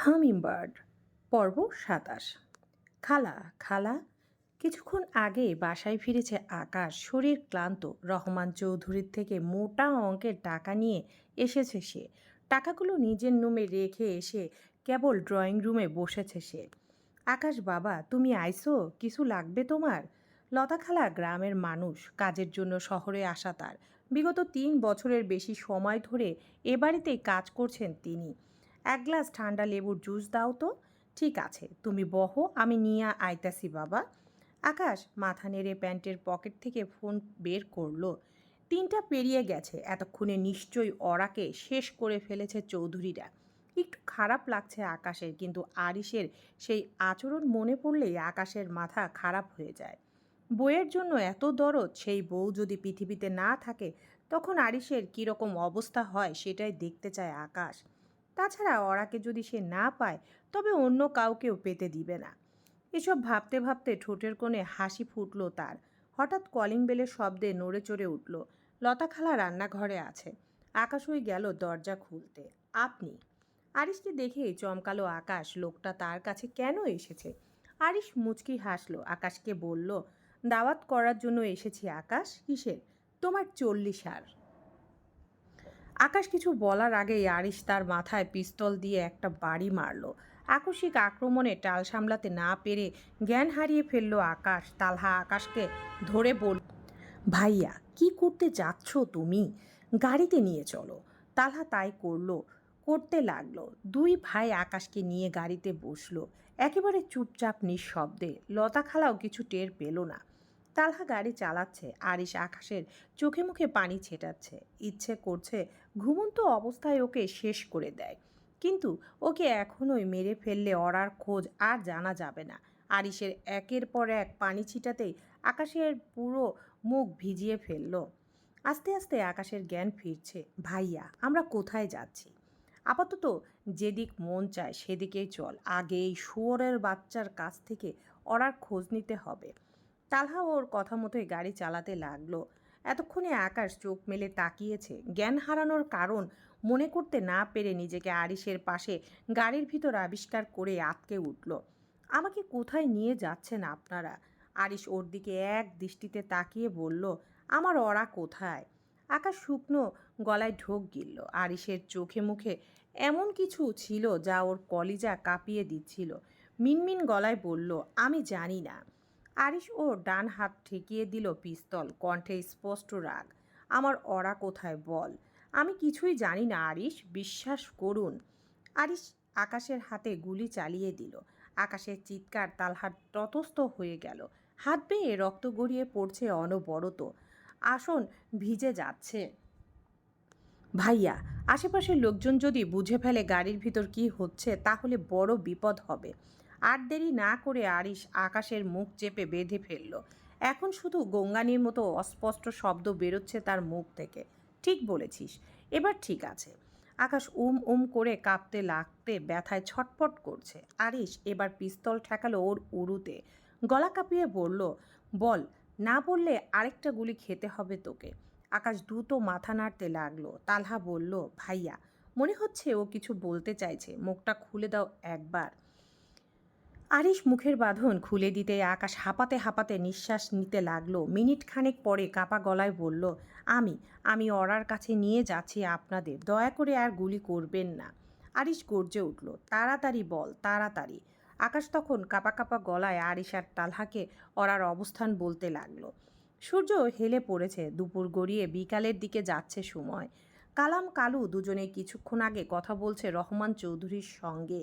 Hummingbird পর্ব সাতাশ। খালা খালা, কিছুক্ষণ আগে বাসায় ফিরেছে আকাশ। শরীর ক্লান্ত। রহমান চৌধুরীর থেকে মোটা অঙ্কের টাকা নিয়ে এসেছে সে। টাকাগুলো নিজের রুমে রেখে এসে কেবল ড্রয়িং রুমে বসেছে সে। আকাশ, বাবা, তুমি আইসো? কিছু লাগবে তোমার? লতা খালা গ্রামের মানুষ, কাজের জন্য শহরে আসা তার। বিগত তিন বছরের বেশি সময় ধরে এ বাড়িতেই কাজ করছেন তিনি। এক গ্লাস ঠান্ডা লেবুর জুস দাও তো। ঠিক আছে, তুমি বহো, আমি নিয়ে আইতাছি, বাবা। আকাশ মাথা নেড়ে প্যান্টের পকেট থেকে ফোন বের করল। তিনটা পেরিয়ে গেছে, এতক্ষণে নিশ্চয়ই অরাকে শেষ করে ফেলেছে চৌধুরীরা। একটু খারাপ লাগছে আকাশের, কিন্তু আরিসের সেই আচরণ মনে পড়লেই আকাশের মাথা খারাপ হয়ে যায়। বইয়ের জন্য এত দরদ, সেই বউ যদি পৃথিবীতে না থাকে, তখন আরিসের কীরকম অবস্থা হয় সেটাই দেখতে চায় আকাশ। তাছাড়া অরাকে যদি সে না পায়, তবে অন্য কাউকেও পেতে দিবে না। এসব ভাবতে ভাবতে ঠোঁটের কোণে হাসি ফুটলো তার। হঠাৎ কলিং বেলের শব্দে নড়ে চড়ে উঠল। লতা খালা রান্নাঘরে আছে। আকাশ হয়ে গেল দরজা খুলতে। আপনি? আরিসকে দেখে চমকালো আকাশ লোকটা তার কাছে কেন এসেছে? আরিস মুচকি হাসলো। আকাশকে বলল, দাওয়াত করার জন্য এসেছি আকাশ। কিসের? তোমার চল্লিশ আর আকাশ কিছু বলার আগেই আরিশ তার মাথায় পিস্তল দিয়ে একটা বাড়ি মারল। আকস্মিক আক্রমণে টাল সামলাতে না পেরে জ্ঞান হারিয়ে ফেলল আকাশ। তালহা আকাশকে ধরে বল ভাইয়া, কি করতে যাচ্ছ তুমি? গাড়িতে নিয়ে চলো। তালহা তাই করল, করতে লাগল। দুই ভাই আকাশকে নিয়ে গাড়িতে বসল। একেবারে চুপচাপ নিঃশব্দে লতা খালাও কিছু টের পেল না। তালহা গাড়ি চালাচ্ছে, আরিশ আকাশের চোখে মুখে পানি ছেটাচ্ছে। ইচ্ছে করছে ঘুমন্ত অবস্থায় ওকে শেষ করে দেয়। কিন্তু ওকে এখনোই মেরে ফেললে অরার খোঁজ আর জানা যাবে না। আরিশের একের পর এক পানি ছিটাতেই আকাশের পুরো মুখ ভিজিয়ে ফেলল। আস্তে আস্তে আকাশের জ্ঞান ফিরছে, ভাইয়া, আমরা কোথায় যাচ্ছি? আপাতত যেদিক মন চায় সেদিকেই চল, আগে এই শুয়োরের বাচ্চার কাছ থেকে অরার খোঁজ নিতে হবে। তালহা ওর কথা মতোই গাড়ি চালাতে লাগল। এতক্ষণে আকাশ চোখ মেলে তাকিয়েছে। জ্ঞান হারানোর কারণ মনে করতে না পেরে নিজেকে আরিসের পাশে গাড়ির ভিতর আবিষ্কার করে আটকে উঠল। আমাকে কোথায় নিয়ে যাচ্ছেন আপনারা? আরিস ওর দিকে এক দৃষ্টিতে তাকিয়ে বলল, আমার ওরা কোথায়? আকাশ শুকনো গলায় ঢোক গিলল। আরিসের চোখে মুখে এমন কিছু ছিল যা ওর কলিজা কাঁপিয়ে দিচ্ছিল। মিনমিন গলায় বলল, আমি জানি না। আরিশ ও ডান হাত ঠেকিয়ে দিল পিস্তল, কণ্ঠে স্পষ্ট রাগ। আমার অরা কোথায় বল? আমি কিছুই জানি না আরিশ, বিশ্বাস করুন। আরিশ আকাশের হাতে গুলি চালিয়ে দিল। আকাশের চিৎকার তালহাট ততস্থ হয়ে গেল। হাত বেয়ে রক্ত গড়িয়ে পড়ছে অনবরত। আসন ভিজে যাচ্ছে। ভাইয়া, আশেপাশের লোকজন যদি বুঝে ফেলে গাড়ির ভিতর কি হচ্ছে, তাহলে বড় বিপদ হবে। আর দেরি না করে আরিশ আকাশের মুখ চেপে বেঁধে ফেলল। এখন শুধু গঙ্গানির মতো অস্পষ্ট শব্দ বেরোচ্ছে তার মুখ থেকে। ঠিক বলেছিস, এবার ঠিক আছে। আকাশ উম উম করে কাঁপতে লাগতে ব্যথায় ছটপট করছে। আরিশ এবার পিস্তল ঠেকালো ওর উরুতে। গলা কাঁপিয়ে বলল, বল, না বললে আরেকটা গুলি খেতে হবে তোকে। আকাশ দ্রুত মাথা নাড়তে লাগল। তালহা বলল, ভাইয়া, মনে হচ্ছে ও কিছু বলতে চাইছে। মুখটা খুলে দাও একবার। আরিশ মুখের বাঁধন খুলে দিতে আকাশ হাঁপাতে হাঁপাতে নিঃশ্বাস নিতে লাগল। মিনিট খানেক পরে কাপা গলায় বলল, আমি আমি অরার কাছে নিয়ে যাচ্ছি আপনাদের। দয়া করে আর গুলি করবেন না। আরিশ গর্জে উঠল, তাড়াতাড়ি বল, তাড়াতাড়ি। আকাশ তখন কাপা কাপা গলায় আরিশ আর তালহাকে অরার অবস্থান বলতে লাগল। সূর্য হেলে পড়েছে, দুপুর গড়িয়ে বিকালের দিকে যাচ্ছে সময়। কালাম কালু দুজনে কিছুক্ষণ আগে কথা বলছে রহমান চৌধুরীর সঙ্গে।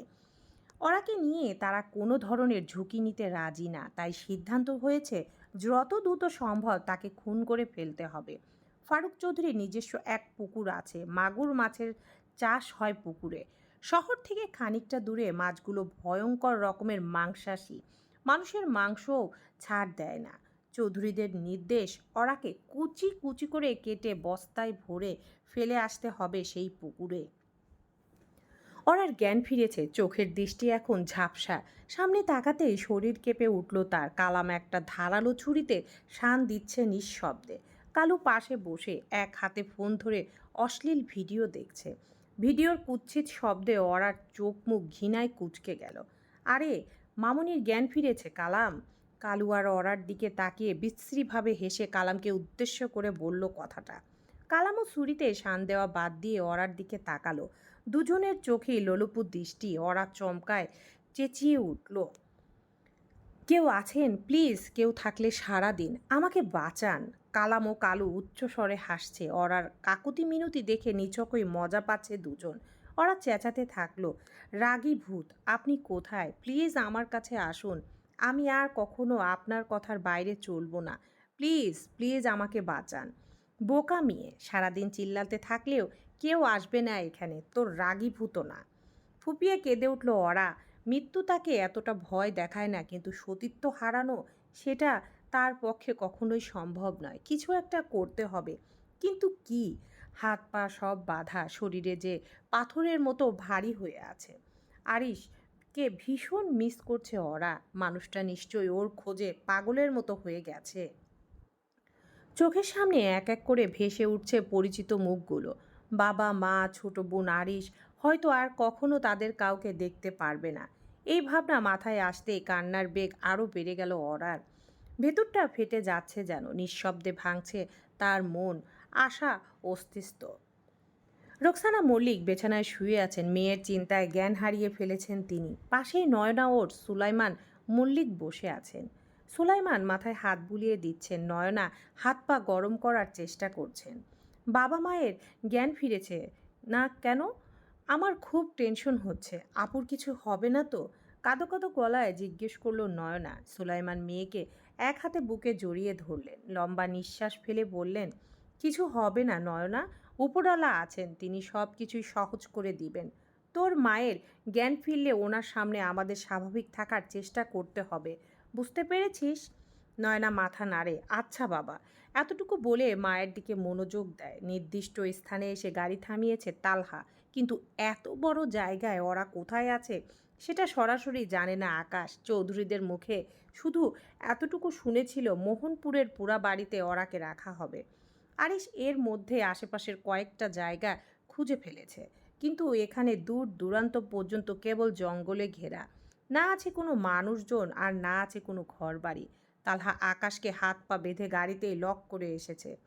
ওরাকে নিয়ে তারা কোনো ধরনের ঝুঁকি নিতে রাজি না। তাই সিদ্ধান্ত হয়েছে, যত দ্রুত সম্ভব তাকে খুন করে ফেলতে হবে। ফারুক চৌধুরীর নিজস্ব এক পুকুর আছে, মাগুর মাছের চাষ হয় পুকুরে। শহর থেকে খানিকটা দূরে মাছগুলো ভয়ঙ্কর রকমের মাংসাশী। মানুষের মাংসও ছাড় দেয় না। চৌধুরীদের নির্দেশ, ওরাকে কুচি কুচি করে কেটে বস্তায় ভরে ফেলে আসতে হবে সেই পুকুরে। ওরার জ্ঞান ফিরেছে, চোখের দৃষ্টি এখন ঝাপসা। সামনে তাকাতেই শরীর কেঁপে উঠল তার, কালাম একটা ধারালো ছুরিতে শান দিচ্ছে নিঃশব্দে। কালু পাশে বসে এক হাতে ফোন ধরে অশ্লীল ভিডিও দেখছে। ভিডিওর কুৎসিত শব্দে অরার চোখ মুখ ঘৃণায় কুচকে গেল। আরে, মামুনির জ্ঞান ফিরেছে, কালাম। কালু আর অরার দিকে তাকিয়ে বিশ্রীভাবে হেসে কালামকে উদ্দেশ্য করে বলল কথাটা। কালামও ছুরিতে শান দেওয়া বাদ দিয়ে অরার দিকে তাকালো। দুজনের চোখেই লোলুপু দৃষ্টি অরা চমকায় চেঁচিয়ে উঠল। কেউ আছেন? প্লিজ, কেউ থাকলে সারা দিন। আমাকে বাঁচান। কালাম ও কালু উচ্চস্বরে হাসছে। অরার কাকুতি মিনতি দেখে নিচকই মজা পাচ্ছে দুজন। ওরা চেঁচাতে থাকল, রাগী ভূত, আপনি কোথায়? প্লিজ আমার কাছে আসুন। আমি আর কখনো আপনার কথার বাইরে চলবো না। প্লিজ প্লিজ আমাকে বাঁচান। বোকা মেয়ে, সারাদিন চিল্লাতে থাকলেও কেউ আসবে না এখানে, তোর রাগী ভূত না। ফুপিয়ে কেঁদে উঠল, অরা, মৃত্যু তাকে এতটা ভয় দেখায় না, কিন্তু সতীত্ব হারানো সেটা তার পক্ষে কখনোই সম্ভব নয়। কিছু একটা করতে হবে। কিন্তু কি? হাত পা সব বাঁধা, শরীরে যে পাথরের মতো ভারী হয়ে আছে। আরিশ, কে ভীষণ মিস করছে ওরা মানুষটা নিশ্চয়ই ওর খোঁজে পাগলের মতো হয়ে গেছে। চোখের সামনে এক এক করে ভেসে উঠছে পরিচিত মুখগুলো। বাবা, মা, ছোট বোন, আরিশ হয়তো আর কখনো তাদের কাউকে দেখতে পারবে না। এই ভাবনা মাথায় আসতেই কান্নার বেগ আরও বেড়ে গেল অরার। ভেতরটা ফেটে যাচ্ছে যেন, নিঃশব্দে ভাঙছে তার মন, আশা অস্তিত্ব। রোকসানা মল্লিক বেছানায় শুয়ে আছেন, মেয়ের চিন্তায় জ্ঞান হারিয়ে ফেলেছেন তিনি। পাশেই নয়না ওর সুলাইমান মল্লিক বসে আছেন। সুলাইমান মাথায় হাত বুলিয়ে দিচ্ছেন, নয়না হাত পা গরম করার চেষ্টা করছেন। বাবা মায়ের জ্ঞান ফিরেছে। না, কেন? আমার খুব টেনশন হচ্ছে। আপুর কিছু হবে না তো? কাদো কাদো গলায় জিজ্ঞেস করল নয়না। সুলাইমান মেয়েকে এক হাতে বুকে জড়িয়ে ধরলেন। লম্বা নিঃশ্বাস ফেলে বললেন, কিছু হবে না নয়না, উপরওয়ালা আছেন। তিনি সব কিছুই সহজ করে দিবেন। তোর মায়ের জ্ঞান ফিরলে ওনার সামনে আমাদের স্বাভাবিক থাকার চেষ্টা করতে হবে। বুঝতে পেরেছিস? নয়না মাথা নাড়ে আচ্ছা বাবা। এতটুকু বলে মায়ের দিকে মনোযোগ দেয়। নির্দিষ্ট স্থানে এসে গাড়ি থামিয়েছে তালহা। কিন্তু এত বড় জায়গায় ওরা কোথায় আছে সেটা সরাসরি জানে না আকাশ। চৌধুরীদের মুখে শুধু এতটুকু শুনেছিল মোহনপুরের পুরা বাড়িতে ওরাকে রাখা হবে। আরিস এর মধ্যে আশেপাশের কয়েকটা জায়গা খুঁজে ফেলেছে। কিন্তু এখানে দূর দূরান্ত পর্যন্ত কেবল জঙ্গলে ঘেরা। না আছে কোনো মানুষজন আর না আছে কোনো ঘরবাড়ি। তালহা আকাশকে হাত পা বেঁধে গাড়িতেই লক করে এসেছে।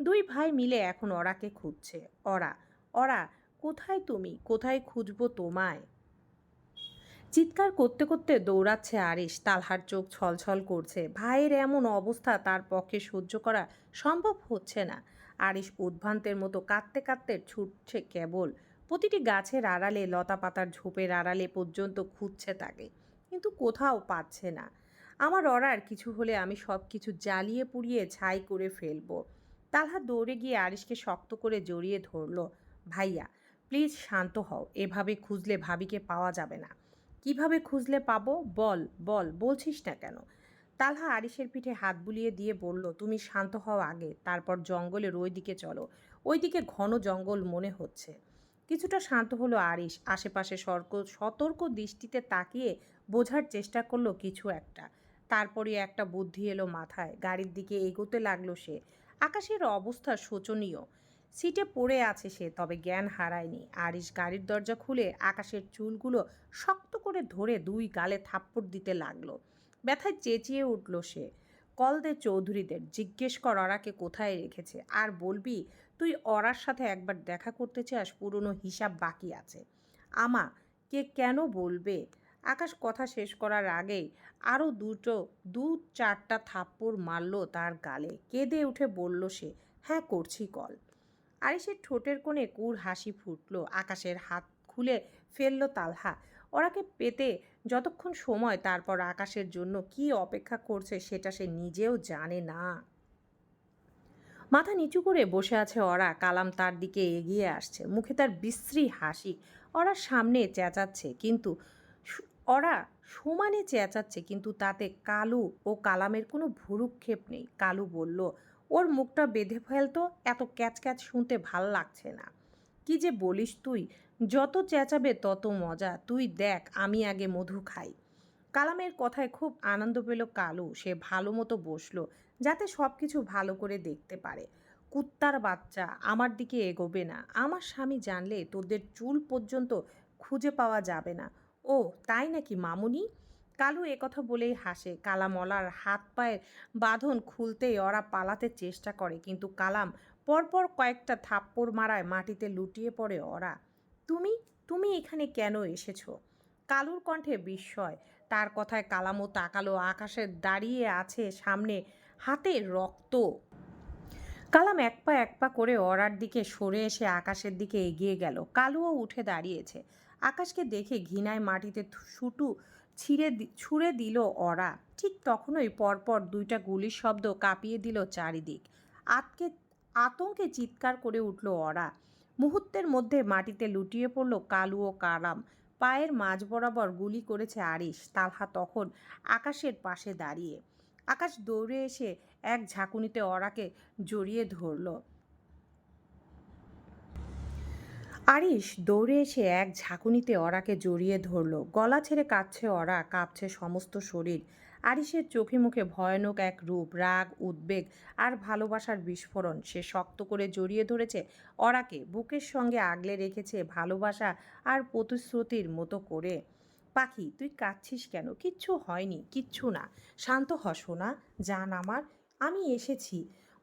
দুই ভাই মিলে এখন অরাকে খুঁজছে। অরা অরা কোথায় তুমি? কোথায় খুঁজবো তোমায়? চিৎকার করতে করতে দৌড়াচ্ছে আরিশ। তালহার চোখ ছলছল করছে। ভাইয়ের এমন অবস্থা তার পক্ষে সহ্য করা সম্ভব হচ্ছে না। আরিশ উদ্ভ্রান্তের মতো কাঁদতে কাঁদতে ছুটছে কেবল। প্রতিটি গাছের আড়ালে লতা পাতার ঝোপের আড়ালে পর্যন্ত খুঁজছে তাকে। কিন্তু কোথাও পাচ্ছে না। আমার অরার কিছু হলে আমি সব কিছু জ্বালিয়ে পুড়িয়ে ছাই করে ফেলব। তালহা দৌড়ে গিয়ে আরিশকে শক্ত করে জড়িয়ে ধরলো, ভাইয়া, প্লিজ শান্ত হও, এভাবে খুঁজলে ভাবিকে পাওয়া যাবে না। কীভাবে খুঁজলে পাবো? বল বল, বলছিস না কেন? তালহা আরিসের পিঠে হাত বুলিয়ে দিয়ে বলল, তুমি শান্ত হও আগে, তারপর জঙ্গলের ওই দিকে চলো। ওই দিকে ঘন জঙ্গল মনে হচ্ছে। কিছুটা শান্ত হলো আরিশ, আশেপাশে সর্ক, সতর্ক দৃষ্টিতে তাকিয়ে বোঝার চেষ্টা করল কিছু একটা। তারপরে একটা বুদ্ধি এলো মাথায়। গাড়ির দিকে এগোতে লাগল সে। আকাশের অবস্থা শোচনীয়। সিটে পড়ে আছে সে, তবে জ্ঞান হারায়নি। আরিশ গাড়ির দরজা খুলে আকাশের চুলগুলো শক্ত করে ধরে দুই গালে থাপ্পড় দিতে লাগল। ব্যথায় চেঁচিয়ে উঠল সে। কল দে চৌধুরীদের, জিজ্ঞেস কর অরাকে কোথায় রেখেছে? আর বলবি, তুই অরার সাথে একবার দেখা করতে চাস, পুরনো হিসাব বাকি আছে। আমা, কে কেন বলবে? আকাশ কথা শেষ করার আগেই আরও দুটো, দু চারটা থাপ্পড় মারল তার গালে। কেঁদে উঠে বলল সে হ্যাঁ করছি, কল। আরিসের ঠোঁটের কোণে কুর হাসি ফুটল। আকাশের হাত খুলে ফেলল তালহা। ওরাকে পেতে যতক্ষণ সময় তারপর আকাশের জন্য কি অপেক্ষা করছে সেটা সে নিজেও জানে না। মাথা নিচু করে বসে আছে ওরা। কালাম তার দিকে এগিয়ে আসছে। মুখে তার বিশ্রী হাসি। ওরা সামনে চেঁচাচ্ছে, কিন্তু ওরা সমানে চেঁচাচ্ছে, কিন্তু তাতে কালু ও কালামের কোনো ভুরুক্ষেপ নেই। কালু বলল, ওর মুখটা বেঁধে ফেলতো এত ক্যাচ ক্যাচ শুনতে ভালো লাগছে না। কি যে বলিস তুই, যত চেঁচাবে তত মজা। তুই দেখ, আমি আগে মধু খাই। কালামের কথায় খুব আনন্দ পেল কালু। সে ভালো মতো বসল, যাতে সব কিছু ভালো করে দেখতে পারে। কুত্তার বাচ্চা, আমার দিকে এগোবে না। আমার স্বামী জানলে তোদের চুল পর্যন্ত খুঁজে পাওয়া যাবে না। ও, তাই নাকি মামুনি? কালু একথা বলেই হাসে। কালামলার হাত পায়ের বাঁধন খুলতেই ওরা পালাতে চেষ্টা করে, কিন্তু কালাম পরপর কয়েকটা থাপ্পড় মারায় মাটিতে লুটিয়ে পড়ে ওরা। তুমি তুমি এখানে কেন এসেছ? কালুর কণ্ঠে বিস্ময়। তার কথায় কালামও তাকালো, আকাশে দাঁড়িয়ে আছে সামনে হাতে রক্ত। কালাম এক পা এক পা করে অরার দিকে সরে এসে আকাশের দিকে এগিয়ে গেল। কালুও উঠে দাঁড়িয়েছে। আকাশকে দেখে ঘৃণায় মাটিতে শুটু ছিঁড়ে ছুঁড়ে দিল অরা ঠিক তখনই পরপর দুইটা গুলির শব্দ কাঁপিয়ে দিল চারিদিক। আতকে, আতঙ্কে চিৎকার করে উঠল অরা মুহূর্তের মধ্যে মাটিতে লুটিয়ে পড়ল কালু ও কালাম। পায়ের মাঝ বরাবর গুলি করেছে আরিশ, তালহা তখন আকাশের পাশে দাঁড়িয়ে। আকাশ দৌড়ে এসে এক ঝাঁকুনিতে অরাকে জড়িয়ে ধরল। আরিশ দৌড়ে এসে এক ঝাঁকুনিতে অরাকে জড়িয়ে ধরল। গলা ছেড়ে কাঁদছে অরা, কাঁপছে সমস্ত শরীর। আরিশের চোখে মুখে ভয়ানক এক রূপ, রাগ, উদ্বেগ আর ভালোবাসার বিস্ফোরণ। সে শক্ত করে জড়িয়ে ধরেছে অরাকে, বুকের সঙ্গে আগলে রেখেছে ভালোবাসা আর প্রতিশ্রুতির মতো করে। পাখি, তুই কাঁদছিস কেন? কিচ্ছু হয়নি, কিচ্ছু না। শান্ত হ সোনা, জান আমার, আমি এসেছি।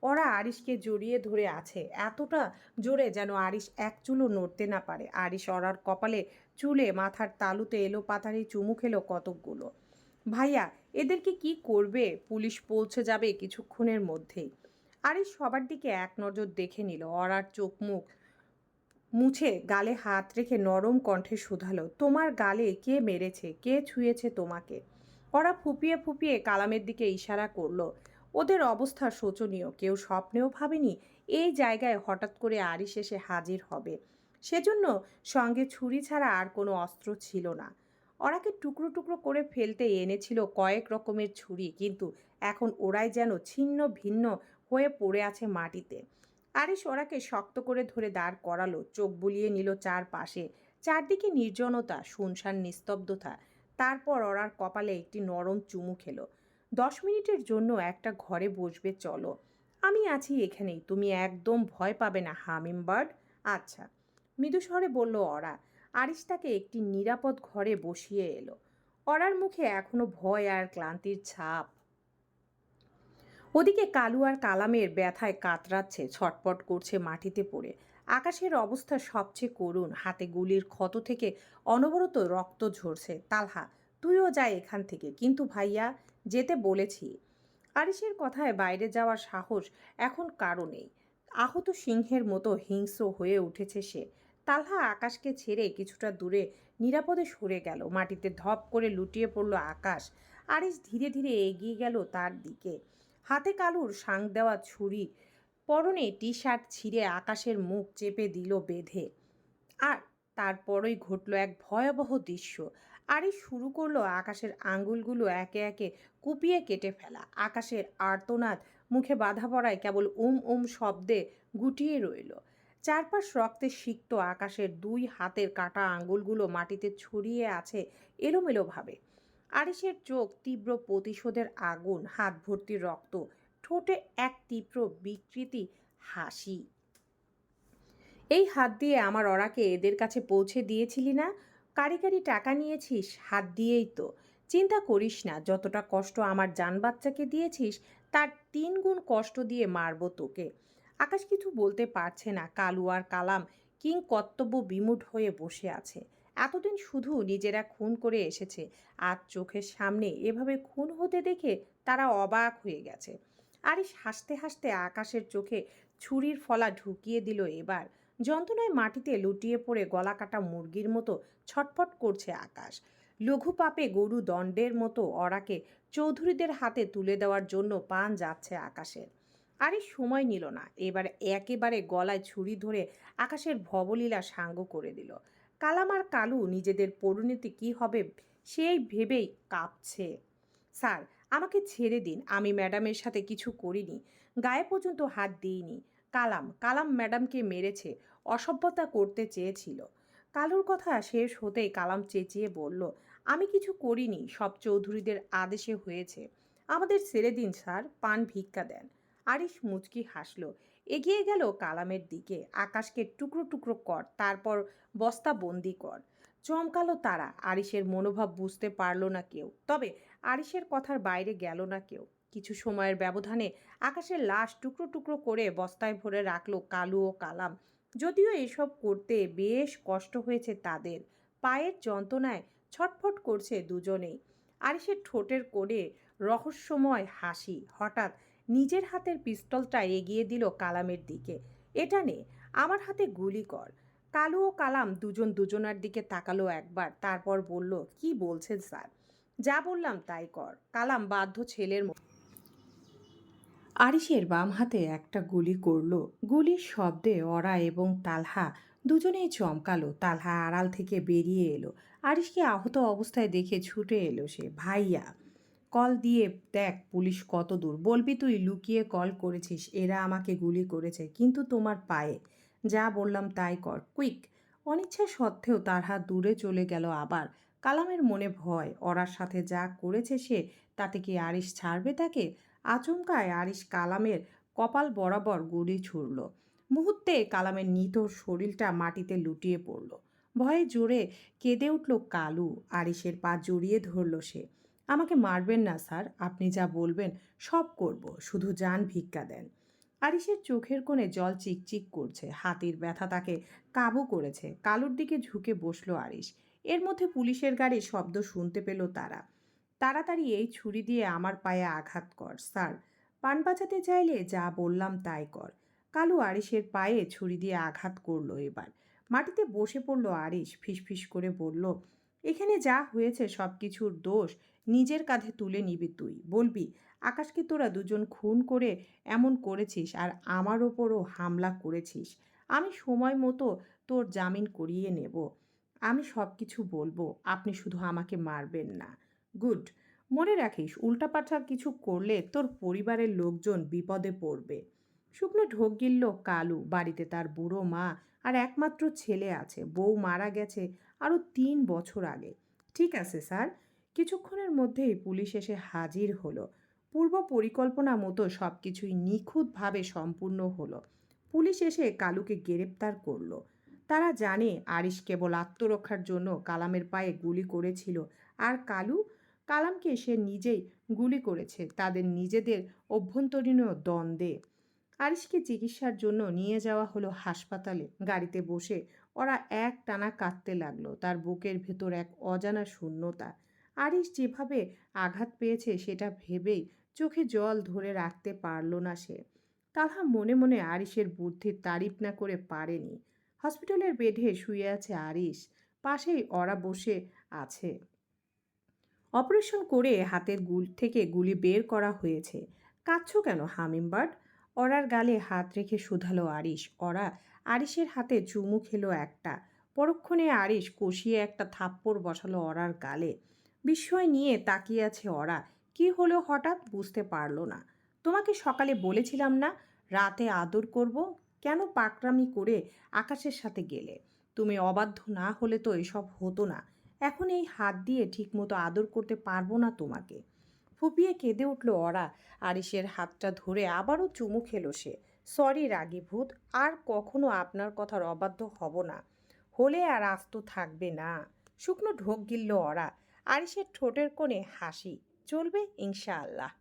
ওরা আরিশকে জড়িয়ে ধরে আছে। এতটা জোরে যেন আরিশ এক চুলও নড়তে না পারে। আরিশ অরার কপালে চুলে মাথার তালুতে এলো পাথারি চুমু খেলো কতকগুলো। ভাইয়া এদেরকে কি করবে? পুলিশ পৌঁছে যাবে কিছুক্ষণের মধ্যেই। আরিশ সবার দিকে এক নজর দেখে নিল। অরার চোখ মুখ মুছে গালে হাত রেখে নরম কণ্ঠে শুধালো, তোমার গালে কে মেরেছে? কে ছুঁয়েছে তোমাকে? ওরা ফুপিয়ে ফুপিয়ে কালামের দিকে ইশারা করল। ওদের অবস্থা শোচনীয়। কেউ স্বপ্নেও ভাবেনি এই জায়গায় হঠাৎ করে আরিশ এসে হাজির হবে। সেজন্য সঙ্গে ছুরি ছাড়া আর কোনো অস্ত্র ছিল না। ওরাকে টুকরো টুকরো করে ফেলতে এনেছিল কয়েক রকমের ছুরি, কিন্তু এখন ওরাই যেন ছিন্ন ভিন্ন হয়ে পড়ে আছে মাটিতে। আরিশ ওরাকে শক্ত করে ধরে দাঁড় করালো, চোখ বুলিয়ে নিল চারপাশে। চারদিকে নির্জনতা, শুনশান, নিস্তব্ধতা। তারপর ওরার কপালে একটি নরম চুমু খেলো। দশ মিনিটের জন্য একটা ঘরে বসবে, চলো। আমি আছি এখানেই, তুমি একদম ভয় পাবে না, হামিম বার্ড। আচ্ছা মৃদু স্বরে বলল অরা। আরিশ তাকে একটি নিরাপদ ঘরে বসিয়ে এলো। অরার মুখে এখনও ভয় আর ক্লান্তির ছাপ। ওদিকে কালু আর কালামের ব্যথায় কাতরাচ্ছে, ছটপট করছে মাটিতে পড়ে। আকাশের অবস্থা সবচেয়ে করুণ, হাতে গুলির ক্ষত থেকে অনবরত রক্ত ঝরছে। তালহা, তুইও যা এখান থেকে। কিন্তু ভাইয়া যেতে বলেছি। আরিশের কথায় বাইরে যাওয়ার সাহস এখন কারও নেই। আহত সিংহের মতো হিংস্র হয়ে উঠেছে সে। তালহা আকাশকে ছেড়ে কিছুটা দূরে নিরাপদে সরে গেল। মাটিতে ধপ করে লুটিয়ে পড়ল আকাশ। আরিশ ধীরে ধীরে এগিয়ে গেল তার দিকে। হাতে কালুর সাং দেওয়া ছুরি, পরনে টি শার্ট ছিঁড়ে আকাশের মুখ চেপে দিল বেঁধে। আর তারপরই ঘটল এক ভয়াবহ দৃশ্য। আরই শুরু করল আকাশের আঙ্গুলগুলো একে একে কুপিয়ে কেটে ফেলা। আকাশের আর্তনাদ, মুখে বাধা পড়ায় কেবল উম উম শব্দে গুটিয়ে রইল। চারপাশ রক্তে সিক্ত আকাশের দুই হাতের কাটা আঙ্গুলগুলো মাটিতে ছড়িয়ে আছে এলোমেলোভাবে। আরিশের চোখ তীব্র প্রতিশোধের আগুন, হাত ভর্তি রক্ত, ঠোঁটে এক তীব্র বিকৃতি হাসি। এই হাত দিয়ে আমার অরাকে এদের কাছে পৌঁছে দিয়েছিলি না? কারি টাকা নিয়েছিস, হাত দিয়েই তো। চিন্তা করিস না, যতটা কষ্ট আমার জান বাচ্চাকে দিয়েছিস, তার তিন গুণ কষ্ট দিয়ে মারবো তোকে। আকাশ কিছু বলতে পারছে না, কালু আর কালাম কিং কর্তব্য বিমূঢ় হয়ে বসে আছে। এতদিন শুধু নিজেরা খুন করে এসেছে আর চোখের সামনে এভাবে খুন হতে দেখে তারা অবাক হয়ে গেছে। আরিস হাসতে হাসতে আকাশের চোখে ছুরির ফলা ঢুকিয়ে দিল এবার। যন্ত্রণায় মাটিতে লুটিয়ে পড়ে গলা কাটা মুরগির মতো ছটফট করছে আকাশ। লঘু পাপে গরু দণ্ডের মতো অরাকে চৌধুরীদের হাতে তুলে দেওয়ার জন্য পান যাচ্ছে আকাশের আরে সময় নিল না। এবার একেবারে গলায় ছুরি ধরে আকাশের ভবলীলা সাঙ্গ করে দিল। কালাম আর কালু নিজেদের পরিণতি কী হবে সেই ভেবেই কাঁপছে। স্যার, আমাকে ছেড়ে দিন। আমি ম্যাডামের সাথে কিছু করিনি। গায়ে পর্যন্ত হাত দিইনি। কালাম কালাম ম্যাডামকে মেরেছে। অসভ্যতা করতে চেয়েছিল। কালুর কথা শেষ হতেই কালাম চেঁচিয়ে বলল, আমি কিছু করিনি, সব চৌধুরীদের আদেশে হয়েছে। আমাদের ছেড়ে দিন, স্যার, পান ভিক্ষা দেন। আরিশ মুচকি হাসলো। এগিয়ে গেল কালামের দিকে, আকাশকে টুকরো টুকরো কর, তারপর বস্তা বন্দি কর। চমকালো তারা আরিসের মনোভাব বুঝতে পারল না কেউ। তবে আরিসের কথার বাইরে গেল না কেউ। কিছু সময়ের ব্যবধানে আকাশের লাশ টুকরো টুকরো করে বস্তায় ভরে রাখল কালু ও কালাম। যদিও এসব করতে বেশ কষ্ট হয়েছে তাদের। পায়ের যন্ত্রণায় ছটফট করছে দুজনেই। আরিসের ঠোঁটের কোণে রহস্যময় হাসি হঠাৎ নিজের হাতের পিস্তলটা এগিয়ে দিল কালামের দিকে। এটা নে, আমার হাতে গুলি কর। কালু ও কালাম দুজন দুজনার দিকে তাকালো একবার, তারপর বলল, কি বলছেন স্যার? যা বললাম তাই কর। কালাম বাধ্য ছেলের আরিসের বাম হাতে একটা গুলি করল। গুলির শব্দে অরা এবং তালহা দুজনেই চমকালো। তালহা আড়াল থেকে বেরিয়ে এলো। আরিসকে আহত অবস্থায় দেখে ছুটে এলো সে। ভাইয়া, কল দিয়ে দেখ পুলিশ কত দূর। বলবি তুই লুকিয়ে কল করেছিস, এরা আমাকে গুলি করেছে, কিন্তু তোমার পায়ে। যা বললাম তাই কর। কুইক! অনিচ্ছা সত্ত্বেও তার হাত দূরে চলে গেল আবার। কালামের মনে ভয় ওরার সাথে যা করেছে সে, তাতে কি আরিস ছাড়বে তাকে? আচমকায় আরিস কালামের কপাল বরাবর গুলি ছুড়ল। মুহূর্তে কালামের নিত শরীরটা মাটিতে লুটিয়ে পড়ল। ভয়ে জোরে কেঁদে উঠল কালু। আরিসের পা জড়িয়ে ধরল সে। আমাকে মারবেন না, স্যার। আপনি যা বলবেন সব করব। শুধু যান, ভিক্ষা দেন। আরিসের চোখের কোণে জল চিকচিক করছে। হাতির ব্যথা তাকে কাবু করেছে। কালুর দিকে ঝুঁকে বসল আরিস এর মধ্যে পুলিশের গাড়ির শব্দ শুনতে পেল তারা। তাড়াতাড়ি এই ছুরি দিয়ে আমার পায়ে আঘাত কর, স্যার। পান বাঁচাতে চাইলে যা বললাম তাই কর। কালু আরিসের পায়ে ছুরি দিয়ে আঘাত করল এবার। মাটিতে বসে পড়ল আরিস ফিসফিস করে বলল, এখানে যা হয়েছে সব কিছুর দোষ, নিজের কাঁধে তুলে নিবি তুই। বলবি, আকাশকে তোরা দুজন খুন করে এমন করেছিস আর আমার ওপরও হামলা করেছিস। আমি সময় মতো তোর জামিন করিয়ে নেব। আমি সব কিছু বলব, আপনি শুধু আমাকে মারবেন না। গুড মনে রাখিস, উল্টাপাল্টা কিছু করলে তোর পরিবারের লোকজন বিপদে পড়বে। শুকনো ঢোক গিলল কালু, বাড়িতে তার বুড়ো মা আর একমাত্র ছেলে আছে। বউ মারা গেছে আরও তিন বছর আগে। ঠিক আছে, স্যার। কিছুক্ষণের মধ্যেই পুলিশ এসে হাজির হলো। পূর্ব পরিকল্পনা মতো সব কিছুই নিখুঁতভাবে সম্পূর্ণ হলো। পুলিশ এসে কালুকে গ্রেপ্তার করল। তারা জানে আরিশ কেবল আত্মরক্ষার জন্য কালামের পায়ে গুলি করেছিল। আর কালু কালামকে সে নিজেই গুলি করেছে তাদের নিজেদের অভ্যন্তরীণ দ্বন্দ্বে। আরিশকে চিকিৎসার জন্য নিয়ে যাওয়া হলো হাসপাতালে। গাড়িতে বসে ওরা এক টানা কাঁদতে লাগল। তার বুকের ভেতর এক অজানা শূন্যতা। আরিশ যেভাবে আঘাত পেয়েছে সেটা ভেবেই চোখে জল ধরে রাখতে পারল না সে। তাহা মনে মনে আরিশের বুদ্ধির তারিফ না করে পারেনি। হসপিটালের বেডে শুয়ে আছে আরিশ। পাশেই ওরা বসে আছে। অপারেশন করে হাতের গুল থেকে গুলি বের করা হয়েছে। কাঁদছ কেন হামিমবার্ড অরার গালে হাত রেখে শুধালো আরিশ। অরা, আরিশের হাতে চুমু খেলো একটা। পরক্ষণে আরিশ কষিয়ে একটা থাপ্পড় বসালো অরার গালে। বিস্ময় নিয়ে তাকিয়ে আছে অরা। কি হলো হঠাৎ? বুঝতে পারল না। তোমাকে সকালে বলেছিলাম না, রাতে আদর করব? কেন পাকরামি করে আকাশের সাথে গেলে? তুমি অবাধ্য না হলে তো এসব হতো না। এখন এই হাত দিয়ে ঠিকমতো আদর করতে পারব না তোমাকে। ফুপিয়ে কেঁদে উঠল অরা আরিসের হাতটা ধরে আবারও চুমু খেলো সে। সরি রাগি ভূত আর কখনো আপনার কথার অবাধ্য হব না। হলে আর আস্ত থাকবে না। শুকনো ঢোক গিলল অরা আরিসের ঠোঁটের কোণে হাসি। চলবে ইনশাআল্লাহ।